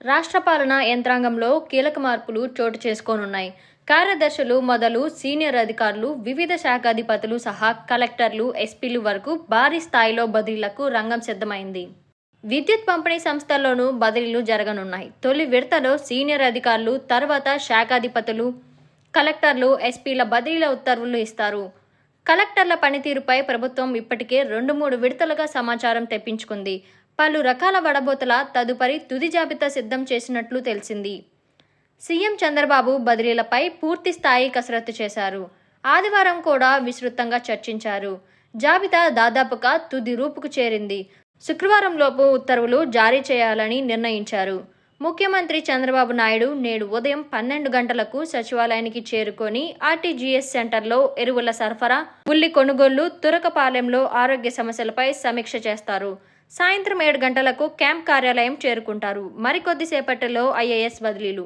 రాష్ట్ర పాలనా యంత్రాంగంలో కీలక మార్పులు చోటు చేసుకోనున్నాయి. కార్యదర్శులు మొదలు సీనియర్ అధికారులు వివిధ శాఖాధిపతులు సహా కలెక్టర్లు ఎస్పీలు వరకు భారీ స్థాయిలో బదిలీలకు రంగం సిద్ధమైంది. విద్యుత్ పంపిణీ సంస్థల్లోనూ బదిలీలు జరగనున్నాయి. తొలి విడతలో సీనియర్ అధికారులు తర్వాత శాఖాధిపతులు కలెక్టర్లు ఎస్పీల బదిలీల ఉత్తర్వులు ఇస్తారు. కలెక్టర్ల పనితీరుపై ప్రభుత్వం ఇప్పటికే రెండు మూడు విడతలుగా సమాచారం తెప్పించుకుంది. పలు రకాల వడబోతల తదుపరి తుది జాబితా సిద్ధం చేసినట్లు తెలిసింది. సీఎం చంద్రబాబు బదిలీలపై పూర్తి స్థాయి కసరత్తు చేశారు. ఆదివారం కూడా విస్తృతంగా చర్చించారు. జాబితా దాదాపుగా తుది రూపుకు చేరింది. శుక్రవారంలోపు ఉత్తర్వులు జారీ చేయాలని నిర్ణయించారు. ముఖ్యమంత్రి చంద్రబాబు నాయుడు నేడు ఉదయం పన్నెండు గంటలకు సచివాలయానికి చేరుకొని ఆర్టీజీఎస్ సెంటర్లో ఎరువుల సరఫరా ఉల్లి కొనుగోళ్ళు తురకపాలెంలో ఆరోగ్య సమస్యలపై సమీక్ష చేస్తారు. సాయంత్రం ఏడు గంటలకు క్యాంప్ కార్యాలయం చేరుకుంటారు. మరికొద్దిసేపటిలో ఐఏఎస్ బదిలీలు.